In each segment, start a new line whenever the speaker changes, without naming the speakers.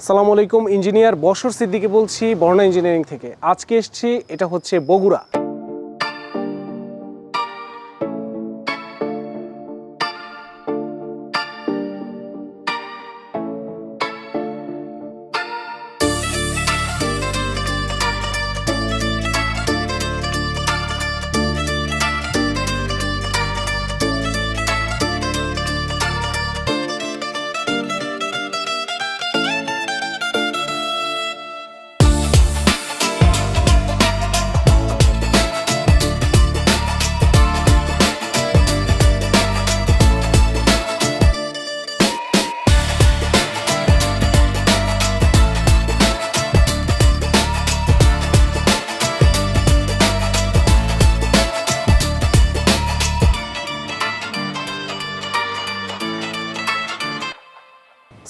সালাম আলাইকুম ইঞ্জিনিয়ার বসর সিদ্দিকে বলছি বর্ণা ইঞ্জিনিয়ারিং থেকে। আজকে এসছি এটা হচ্ছে বগুড়া।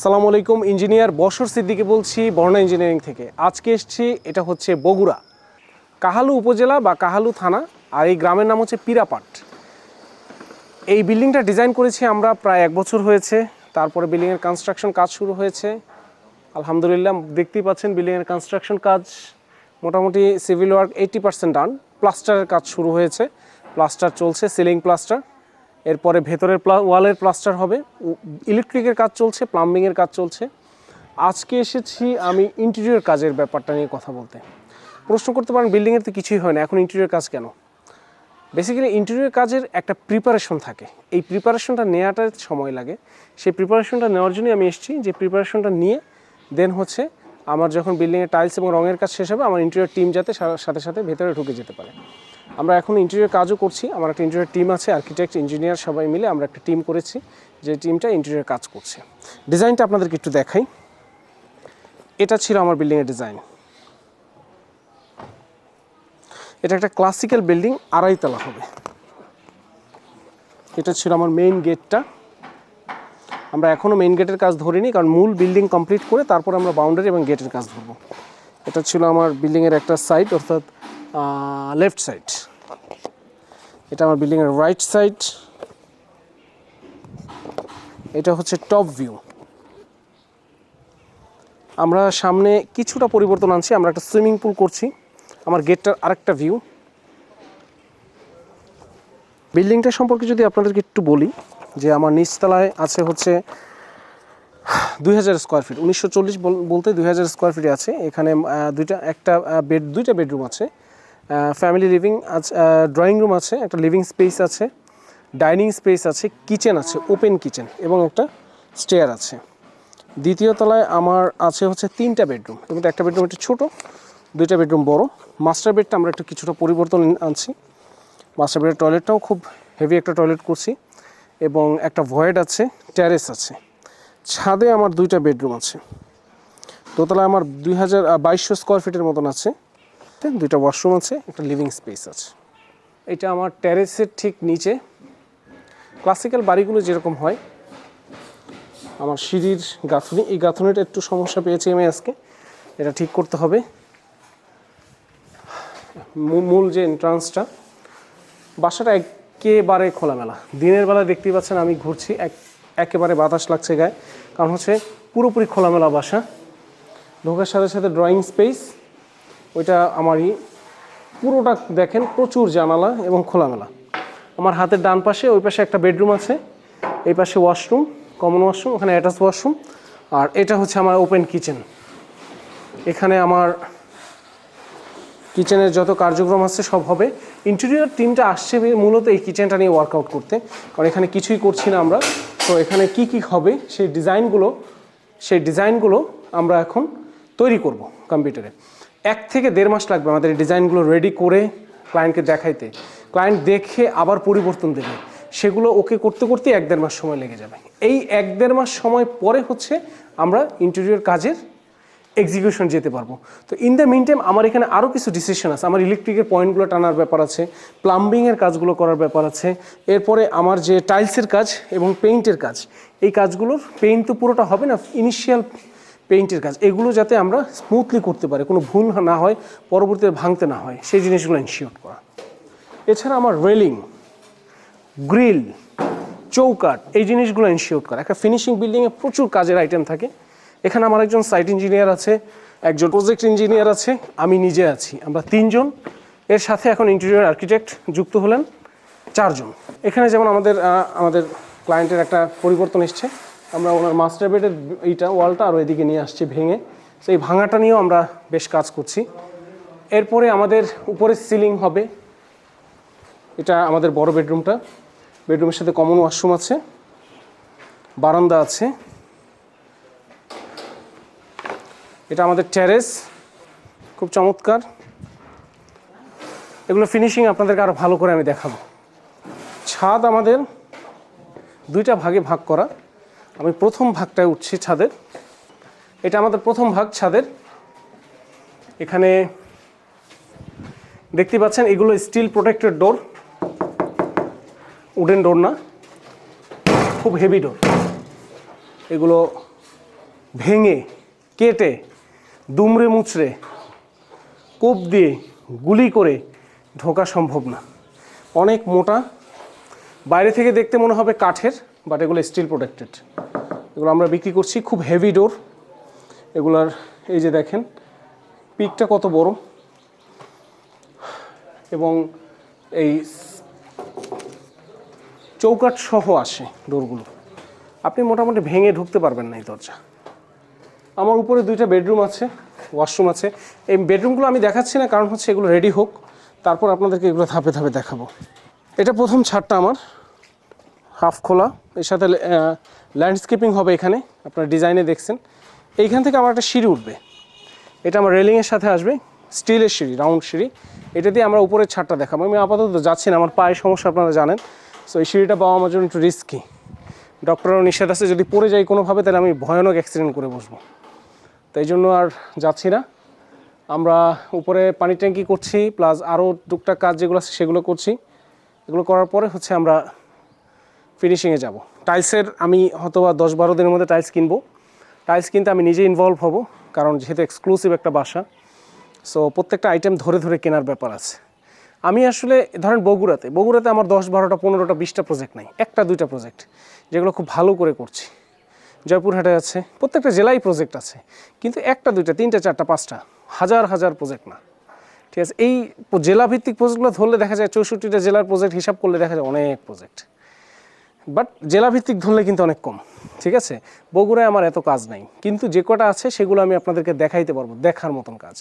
সালাম আলাইকুম, ইঞ্জিনিয়ার বসর সিদ্দিকি বলছি, বর্ণা ইঞ্জিনিয়ারিং থেকে। আজকে এসেছি, এটা হচ্ছে বগুড়া। কাহালু উপজেলা বা কাহালু থানা, আর এই গ্রামের নাম হচ্ছে পিরাপাট। এই বিল্ডিংটা ডিজাইন করেছি আমরা প্রায় এক বছর হয়েছে, তারপরে বিল্ডিংয়ের কনস্ট্রাকশন কাজ শুরু হয়েছে। আলহামদুলিল্লাহ দেখতেই পাচ্ছেন বিল্ডিংয়ের কনস্ট্রাকশন কাজ। মোটামুটি civil work eighty percent done প্লাস্টারের কাজ শুরু হয়েছে। প্লাস্টার চলছে সিলিং প্লাস্টার এরপরে ভেতরের ওয়ালের প্লাস্টার হবে। ইলেকট্রিকের কাজ চলছে প্লাম্বিংয়ের কাজ চলছে। আজকে এসেছি আমি ইন্টেরিয়র কাজের ব্যাপারটা নিয়ে কথা বলতে। প্রশ্ন করতে পারেন বিল্ডিংয়ের তো কিছুই হয় না, এখন ইন্টেরিয়র কাজ কেন? বেসিক্যালি ইন্টেরিয়র কাজের একটা প্রিপারেশন থাকে। এই প্রিপারেশনটা নেওয়াটা সময় লাগে। সেই প্রিপারেশনটা নেওয়ার জন্যই আমি এসেছি। যে প্রিপারেশনটা নিয়ে দেন হচ্ছে আমার যখন বিল্ডিংয়ের টাইলস এবং রঙের কাজ শেষ হবে, আমার ইন্টেরিয়র টিম যাতে সাথে সাথে ভেতরে ঢুকে যেতে পারে। আমরা এখন ইন্টেরিয়র কাজও করছি, আমার একটা ইন্টেরিয়র টিম আছে আর্কিটেক্ট ইঞ্জিনিয়ার সবাই মিলে আমরা একটা টিম করেছি, যে টিমটা ইন্টেরিয়র কাজ করছে। ডিজাইনটা আপনাদেরকে একটু দেখাই। এটা ছিল আমার বিল্ডিংয়ের ডিজাইন এটা একটা ক্লাসিক্যাল বিল্ডিং আড়াইতলা হবে। এটা ছিল আমার মেইন গেটটা আমরা এখনও মেইন গেটের কাজ ধরিনি, কারণ মূল বিল্ডিং কমপ্লিট করে তারপর আমরা বাউন্ডারি এবং গেটের কাজ ধরবো। এটা ছিল আমার বিল্ডিংয়ের একটা সাইড অর্থাৎ লেফট সাইড এটা আমার বিল্ডিংয়ের রাইট সাইড এটা হচ্ছে টপ ভিউ আমরা সামনে কিছুটা পরিবর্তন আনছি, আমরা একটা সুইমিং পুল করছি, আমার গেটটার আরেকটা ভিউ বিল্ডিংটা সম্পর্কে যদি আপনাদেরকে একটু বলি, যে আমার নিচতলায় আছে হচ্ছে দুই হাজার স্কোয়ার ফিট উনিশশো চল্লিশ বলতে দুই হাজার স্কোয়ার ফিটে আছে। এখানে দুইটা, একটা বেড দুইটা বেডরুম আছে। ফ্যামিলি লিভিং ড্রয়িং রুম আছে, একটা লিভিং স্পেস আছে ডাইনিং স্পেস আছে কিচেন আছে ওপেন কিচেন এবং একটা স্টেয়ার আছে। দ্বিতীয় তলায় আমার আছে হচ্ছে তিনটা বেডরুম এবং একটা বেডরুম একটু ছোটো, দুইটা বেডরুম বড়। মাস্টার বেডটা আমরা একটু কিছুটা পরিবর্তন আনছি। মাস্টার বেডের টয়লেটটাও খুব হেভি একটা টয়লেট করছি এবং একটা ভয়েড আছে ট্যারেস আছে। ছাদে আমার দুইটা বেডরুম আছে। দোতলায় আমার দুই হাজার বাইশশো স্কোয়ার ফিটের মতন আছে। দুইটা ওয়াশরুম আছে, একটা লিভিং স্পেস আছে। এটা আমার ট্যারেসের ঠিক নিচে। ক্লাসিক্যাল বাড়িগুলো যেরকম হয়, আমার সিঁড়ির গাঁথনি, এই গাঁথনিটা একটু সমস্যা পেয়েছি আমি আজকে। এটা ঠিক করতে হবে। মূল যে এন্ট্রান্সটা বাসাটা একেবারে খোলামেলা। দিনের বেলা দেখতেই পাচ্ছেন আমি ঘুরছি, এক, একেবারে বাতাস লাগছে গায়ে। কারণ হচ্ছে পুরোপুরি খোলামেলা বাসা। ঢোকার সাথে সাথে ড্রয়িং স্পেস ওইটা আমারই। পুরোটা দেখেন প্রচুর জানালা এবং খোলামেলা। আমার হাতের ডান পাশে, ওই পাশে একটা বেডরুম আছে। এই পাশে ওয়াশরুম, কমন ওয়াশরুম, ওখানে অ্যাটাচ ওয়াশরুম। আর এটা হচ্ছে আমার ওপেন কিচেন। এখানে আমার কিচেনের যত কার্যক্রম আছে সব হবে। ইন্টেরিয়র টিমটা আসছে মূলত এই কিচেনটা নিয়ে ওয়ার্কআউট করতে। কারণ এখানে কিছুই করছি না আমরা। তো এখানে কি কি হবে, সেই ডিজাইনগুলো সেই ডিজাইনগুলো আমরা এখন তৈরি করব কম্পিউটারে এক থেকে দেড় মাস লাগবে আমাদের এই ডিজাইনগুলো রেডি করে ক্লায়েন্টকে দেখাইতে। ক্লায়েন্ট দেখে আবার পরিবর্তন দেবে। সেগুলো ওকে করতে করতে এক দেড় মাস সময় লেগে যাবে। এই এক দেড় মাস সময় পরে হচ্ছে আমরা ইন্টেরিয়র কাজের এক্সিকিউশন যেতে পারব। তো ইন দ্য মিন টাইম আমার এখানে আরও কিছু ডিসিশন আছে। আমার ইলেকট্রিকের পয়েন্টগুলো টানার ব্যাপার আছে প্লাম্বিংয়ের কাজগুলো করার ব্যাপার আছে, এরপরে আমার যে টাইলসের কাজ এবং পেইন্টের কাজ, এই কাজগুলোর পেইন্ট তো পুরোটা হবে না ইনিশিয়াল পেইন্টের কাজ এগুলো যাতে আমরা স্মুথলি করতে পারি, কোনো ভুল না হয়, পরবর্তীতে ভাঙতে না হয়, সেই জিনিসগুলো ইনশিওর করা। এছাড়া আমার রেলিং গ্রিল চৌকাট এই জিনিসগুলো ইনশিওর করা। একটা ফিনিশিং বিল্ডিংয়ে প্রচুর কাজের আইটেম থাকে। এখানে আমার একজন সাইট ইঞ্জিনিয়ার আছে, একজন প্রজেক্ট ইঞ্জিনিয়ার আছে, আমি নিজে আছি। আমরা তিনজন, এর সাথে এখন ইন্টেরিয়র আর্কিটেক্ট যুক্ত হলেন, চারজন। এখানে যেমন আমাদের আমাদের ক্লায়েন্টের একটা পরিবর্তন এসছে আমরা ওনার মাস্টার বেডের এইটা ওয়ালটা আরও এদিকে নিয়ে আসছি ভেঙে। এই ভাঙাটা নিয়েও আমরা বেশ কাজ করছি। এরপরে আমাদের উপরে সিলিং হবে। এটা আমাদের বড় বেডরুমটা বেডরুমের সাথে কমন ওয়াশরুম আছে। বারান্দা আছে। এটা আমাদের টেরেস খুব চমৎকার। এগুলো ফিনিশিং আপনাদেরকে আরও ভালো করে আমি দেখাবো। ছাদ আমাদের দুইটা ভাগে ভাগ করা। আমি প্রথম ভাগটায় উঠছি ছাদের। এটা আমাদের প্রথম ভাগ ছাদের। এখানে দেখতে পাচ্ছেন, এগুলো steel protected door wooden door না। খুব হেভি ডোর এগুলো ভেঙে, কেটে, দুমড়ে মুচড়ে, কোপ দিয়ে গুলি করে ঢোকা সম্ভব না। অনেক মোটা। বাইরে থেকে দেখতে মনে হবে কাঠের। বাট এগুলো স্টিল প্রোটেক্টেড এগুলো আমরা বিক্রি করছি খুব হেভি ডোর এগুলার, এই যে দেখেন পিকটা কত বড়? এবং এই চৌকাঠ সহ আসে ডোরগুলো আপনি মোটামুটি ভেঙে ঢুকতে পারবেন না এই দরজা। আমার উপরে দুইটা বেডরুম আছে ওয়াশরুম আছে। এই বেডরুমগুলো আমি দেখাচ্ছি না, কারণ হচ্ছে এগুলো রেডি হোক। তারপর আপনাদেরকে এগুলো ধাপে ধাপে দেখাবো। এটা প্রথম ছাদটা আমার। হাফ খোলা। এর সাথে ল্যান্ডস্কেপিং হবে এখানে, আপনার ডিজাইনে দেখছেন। এইখান থেকে আমার একটা সিঁড়ি উঠবে। এটা আমার রেলিংয়ের সাথে আসবে স্টিলের সিঁড়ি রাউন্ড সিঁড়ি। এটা দিয়ে আমরা উপরের ছাদটা দেখাবো। আমি আপাতত যাচ্ছি না, আমার পায়ের সমস্যা আপনারা জানেন। সো এই সিঁড়িটা পাওয়া আমার জন্য একটু রিস্কি ডক্টরেরও নিষেধ আছে, যদি পড়ে যাই কোনোভাবে, তাহলে আমি ভয়ানক অ্যাক্সিডেন্ট করে বসবো। তাই জন্য আর যাচ্ছি না। আমরা উপরে পানি ট্যাঙ্কি করছি প্লাস আরও টুকটাক কাজ যেগুলো আছে, সেগুলো করছি। এগুলো করার পরে হচ্ছে আমরা ফিনিশিংয়ে যাব। টাইলসের আমি হয়তো বা দশ বারো দিনের মধ্যে টাইলস কিনবো। টাইলস কিনতে আমি নিজে ইনভলভ হব, কারণ যেহেতু এক্সক্লুসিভ একটা বাসা সো প্রত্যেকটা আইটেম ধরে ধরে কেনার ব্যাপার আছে। আমি আসলে, ধরেন বগুড়াতে বগুড়াতে আমার দশ বারোটা, পনেরোটা, বিশটা প্রজেক্ট নাই, একটা, দুইটা প্রজেক্ট যেগুলো খুব ভালো করে করছি। জয়পুরহাটে আছে, প্রত্যেকটা জেলায় প্রজেক্ট আছে, কিন্তু একটা, দুইটা, তিনটা, চারটা, পাঁচটা, হাজার হাজার প্রজেক্ট না। ঠিক আছে, এই জেলাভিত্তিক প্রজেক্টগুলো ধরলে দেখা যায় চৌষট্টিটা জেলার প্রজেক্ট হিসাব করলে দেখা যায় অনেক প্রজেক্ট বাট জেলাভিত্তিক ধরলে কিন্তু অনেক কম, ঠিক আছে? বগুড়ায় আমার এত কাজ নাই। কিন্তু যে কটা আছে সেগুলো আমি আপনাদেরকে দেখাইতে পারব, দেখার মতন কাজ।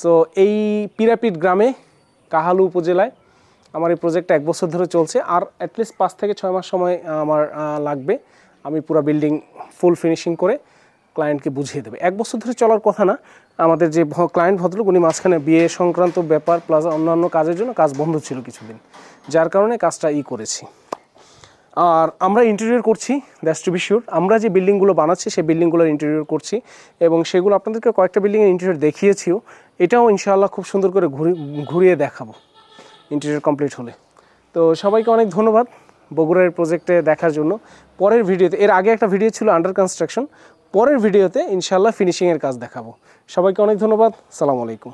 সো এই পিরাপিট গ্রামে, কাহালু উপজেলায় আমার এই প্রজেক্টটা এক বছর ধরে চলছে। আর অ্যাটলিস্ট পাঁচ থেকে ছয় মাস সময় আমার লাগবে আমি পুরো বিল্ডিং ফুল ফিনিশিং করে ক্লায়েন্টকে বুঝিয়ে দেবে। এক বছর ধরে চলার কথা না, আমাদের যে ক্লায়েন্ট ভদ্রলোক, উনি মাঝখানে বিয়ে সংক্রান্ত ব্যাপার প্লাস অন্যান্য কাজের জন্য কাজ বন্ধ ছিল কিছুদিন। যার কারণে কাজটা ই করেছি। আর আমরা ইন্টেরিয়র করছি দ্যাটস টু বি শিওর আমরা যে বিল্ডিংগুলো বানাচ্ছি, সেই বিল্ডিংগুলোর ইন্টেরিয়র করছি এবং সেগুলো আপনাদেরকে কয়েকটা বিল্ডিংয়ের ইন্টেরিয়র দেখিয়েছিও। এটাও ইনশাআল্লাহ খুব সুন্দর করে ঘুরি, ঘুরিয়ে দেখাবো ইন্টেরিয়র কমপ্লিট হলে। তো সবাইকে অনেক ধন্যবাদ বগুড়ার প্রজেক্টে দেখার জন্য। পরের ভিডিওতে, এর আগে একটা ভিডিও ছিল আন্ডার কনস্ট্রাকশন পরের ভিডিওতে ইনশাআল্লাহ ফিনিশিংয়ের কাজ দেখাবো। সবাইকে অনেক ধন্যবাদ, সালাম আলাইকুম।